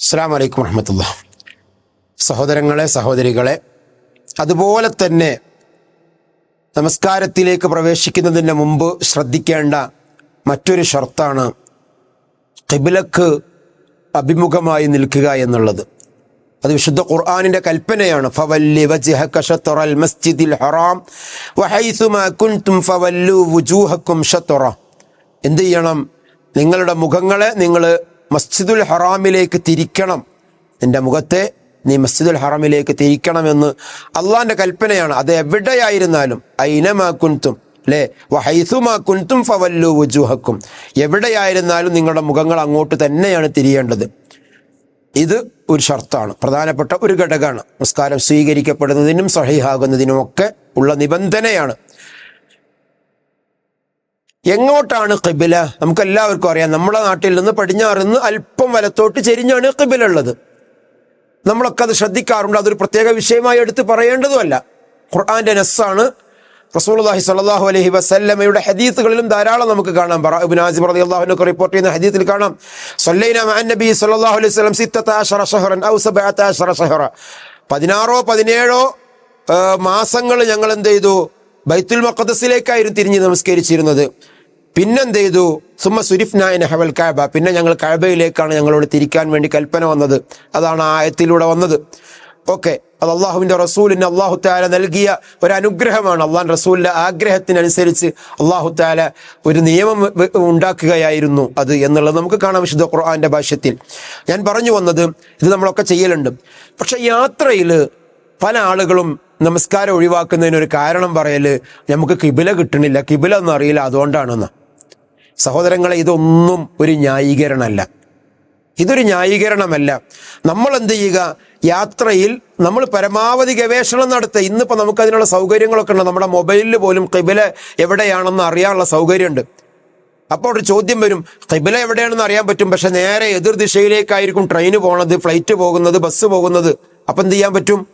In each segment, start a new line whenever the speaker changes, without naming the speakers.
അസ്സാം വലൈക്കും വറഹമത്തുള്ള സഹോദരങ്ങളെ സഹോദരികളെ അതുപോലെ തന്നെ നമസ്കാരത്തിലേക്ക് പ്രവേശിക്കുന്നതിന് മുമ്പ് ശ്രദ്ധിക്കേണ്ട മറ്റൊരു ഷർത്താണ് കിബിലക്ക് അഭിമുഖമായി നിൽക്കുക എന്നുള്ളത്. അത് വിശുദ്ധ ഖുർആാനിന്റെ കൽപ്പനയാണ്. ഹറാം എന്ത് ചെയ്യണം? നിങ്ങളുടെ മുഖങ്ങളെ നിങ്ങൾ മസ്ജിദുൽ ഹറാമിലേക്ക് തിരിക്കണം. നിന്റെ മുഖത്തെ നീ മസ്ജിദുൽ ഹറാമിലേക്ക് തിരിക്കണമെന്ന് അള്ളാന്റെ കൽപ്പനയാണ്. അത് എവിടെയായിരുന്നാലും. ഐനമാ കുൻതും. അല്ലേ വഹൈസുമാ ഫവല്ലു വുജുഹക്കും. എവിടെയായിരുന്നാലും നിങ്ങളുടെ മുഖങ്ങൾ അങ്ങോട്ട് തന്നെയാണ് തിരിയേണ്ടത്. ഇത് ഒരു ഷർത്താണ്. പ്രധാനപ്പെട്ട ഒരു ഘടകമാണ്. നമസ്കാരം സ്വീകരിക്കപ്പെടുന്നതിനും സഹിഹാകുന്നതിനും ഒക്കെ ഉള്ള നിബന്ധനയാണ്. എങ്ങോട്ടാണ് കിബില നമുക്ക് എല്ലാവർക്കും അറിയാം. നമ്മുടെ നാട്ടിൽ നിന്ന് പടിഞ്ഞാറ് നിന്ന് അല്പം വലത്തോട്ട് ചെരിഞ്ഞാണ് കിബില ഉള്ളത്. നമ്മളൊക്കെ അത് ശ്രദ്ധിക്കാറുണ്ട്. അതൊരു പ്രത്യേക വിഷയമായി എടുത്ത് പറയേണ്ടതുമല്ല. ഖുർആന്റെ നെസ്സാണ്. റസൂലുള്ളാഹി സ്വല്ലല്ലാഹു അലഹി വസല്ലമയുടെ ഹദീത്തുകളിലും ധാരാളം നമുക്ക് കാണാം. ആസിം റളിയല്ലാഹു അൻഹു റിപ്പോർട്ട് ചെയ്യുന്ന ഹദീത്തിൽ കാണാം. നബി സ്വല്ലല്ലാഹു അലൈഹി വസല്ലം 16 ഷഹറൻ ഔ 17 ഷഹറ പതിനാറോ പതിനേഴോ മാസങ്ങൾ ഞങ്ങൾ എന്ത് ചെയ്തു? ബൈത്തുൽ മക്കദസിലേക്കായിരുന്നു തിരിഞ്ഞ് നമസ്കരിച്ചിരുന്നത്. പിന്നെന്ത് ചെയ്തു സുമ സുരിഫ്നായന ഹവൽ കാബ. പിന്നെ ഞങ്ങൾ കഴബയിലേക്കാണ് ഞങ്ങളോട് തിരിക്കാൻ വേണ്ടി കൽപ്പന വന്നത്. അതാണ് ആയത്തിലൂടെ വന്നത്. ഓക്കെ. അത് അള്ളാഹുവിന്റെ റസൂലിന് അള്ളാഹു താല നൽകിയ ഒരു അനുഗ്രഹമാണ് അള്ളാഹ് റസൂലിന്റെ ആഗ്രഹത്തിനനുസരിച്ച് അള്ളാഹു താല ഒരു നിയമം ഉണ്ടാക്കുകയായിരുന്നു അത് എന്നുള്ളത് നമുക്ക് കാണാം വിശുദ്ധ ഖുർആന്റെ ഭാഷ്യത്തിൽ. ഞാൻ പറഞ്ഞു വന്നത് ഇത് നമ്മളൊക്കെ ചെയ്യലുണ്ട്. പക്ഷെ യാത്രയിൽ പല ആളുകളും നമസ്കാരം ഒഴിവാക്കുന്നതിനൊരു കാരണം പറയൽ നമുക്ക് കിബില കിട്ടണില്ല. കിബില ഒന്നും അറിയില്ല അതുകൊണ്ടാണെന്ന്. സഹോദരങ്ങളെ ഇതൊന്നും ഒരു ന്യായീകരണമല്ല. ഇതൊരു ന്യായീകരണമല്ല. നമ്മൾ എന്ത് ചെയ്യുക? യാത്രയിൽ നമ്മൾ പരമാവധി ഗവേഷണം നടത്തുക. ഇന്നിപ്പോൾ നമുക്ക് അതിനുള്ള സൗകര്യങ്ങളൊക്കെ ഉണ്ട്. നമ്മുടെ മൊബൈലിൽ പോലും കിബില എവിടെയാണെന്ന് അറിയാനുള്ള സൗകര്യമുണ്ട്. അപ്പോൾ ഒരു ചോദ്യം വരും. കിബില എവിടെയാണെന്ന് അറിയാൻ പറ്റും. പക്ഷെ നേരെ എതിർ ദിശയിലേക്കായിരിക്കും ട്രെയിൻ പോണത് ഫ്ലൈറ്റ് പോകുന്നത് ബസ് പോകുന്നത്. അപ്പം എന്ത് ചെയ്യാൻ പറ്റും?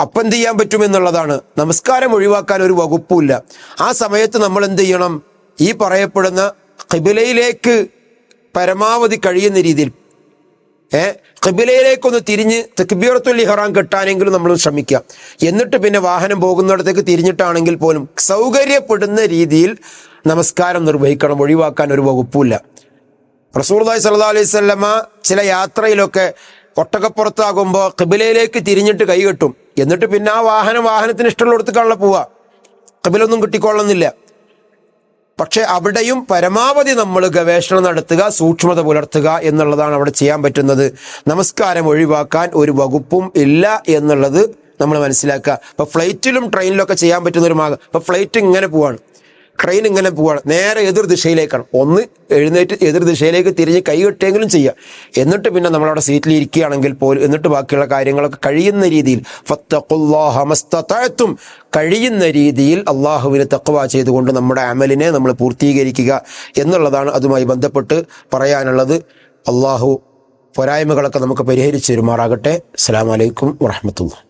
അപ്പം എന്ത് ചെയ്യാൻ പറ്റും എന്നുള്ളതാണ്. നമസ്കാരം ഒഴിവാക്കാൻ ഒരു വകുപ്പുമില്ല ആ സമയത്ത് നമ്മൾ എന്ത് ചെയ്യണം? ഈ പറയപ്പെടുന്ന കിബിലയിലേക്ക് പരമാവധി കഴിയുന്ന രീതിയിൽ ഏ കിബിലയിലേക്കൊന്ന് തിരിഞ്ഞ് തെക്കുബീറത്തുൽ ഇഹ്റാം കെട്ടാനെങ്കിലും നമ്മൾ ശ്രമിക്കുക. എന്നിട്ട് പിന്നെ വാഹനം പോകുന്നിടത്തേക്ക് തിരിഞ്ഞിട്ടാണെങ്കിൽ പോലും സൗകര്യപ്പെടുന്ന രീതിയിൽ നമസ്കാരം നിർവഹിക്കണം. ഒഴിവാക്കാൻ ഒരു വകുപ്പുമില്ല. റസൂർദായ് സല്ലാ അലൈഹി സ്വല്ലമ്മ ചില യാത്രയിലൊക്കെ ഒട്ടകപ്പുറത്താകുമ്പോൾ കിബിലയിലേക്ക് തിരിഞ്ഞിട്ട് കൈകെട്ടും എന്നിട്ട് പിന്നെ ആ വാഹനം വാഹനത്തിന് ഇഷ്ടമുള്ളിടത്തേക്കാണല്ലോ പോവുക. കിബിലൊന്നും കിട്ടിക്കൊള്ളുന്നില്ല പക്ഷെ അവിടെയും പരമാവധി നമ്മൾ ഗവേഷണം നടത്തുക സൂക്ഷ്മത പുലർത്തുക എന്നുള്ളതാണ് അവിടെ ചെയ്യാൻ പറ്റുന്നത്. നമസ്കാരം ഒഴിവാക്കാൻ ഒരു വകുപ്പും ഇല്ല എന്നുള്ളത് നമ്മൾ മനസ്സിലാക്കുക. ഇപ്പൊ ഫ്ലൈറ്റിലും ട്രെയിനിലൊക്കെ ചെയ്യാൻ പറ്റുന്ന ഒരു മാർഗം. ഇപ്പൊ ഫ്ലൈറ്റ് ഇങ്ങനെ പോവാണ്. ട്രെയിൻ ഇങ്ങനെ പോവാണ്. നേരെ എതിർ ദിശയിലേക്കാണ്. ഒന്ന് എഴുന്നേറ്റ് എതിർ ദിശയിലേക്ക് തിരിഞ്ഞ് കൈ കെട്ടിയെങ്കിലും ചെയ്യുക എന്നിട്ട് പിന്നെ നമ്മളവിടെ സീറ്റിൽ ഇരിക്കുകയാണെങ്കിൽ പോലും എന്നിട്ട് ബാക്കിയുള്ള കാര്യങ്ങളൊക്കെ കഴിയുന്ന രീതിയിൽ ഫത്തഖുല്ലാഹ മസ്തതഅ്തും കഴിയുന്ന രീതിയിൽ അള്ളാഹുവിന് തക്വ ചെയ്തുകൊണ്ട് നമ്മുടെ അമലിനെ നമ്മൾ പൂർത്തീകരിക്കുക എന്നുള്ളതാണ് അതുമായി ബന്ധപ്പെട്ട് പറയാനുള്ളത്. അള്ളാഹു പോരായ്മകളൊക്കെ നമുക്ക് പരിഹരിച്ചു തരുമാറാകട്ടെ. അസ്സാം വലൈക്കും വാഹമത്തുള്ള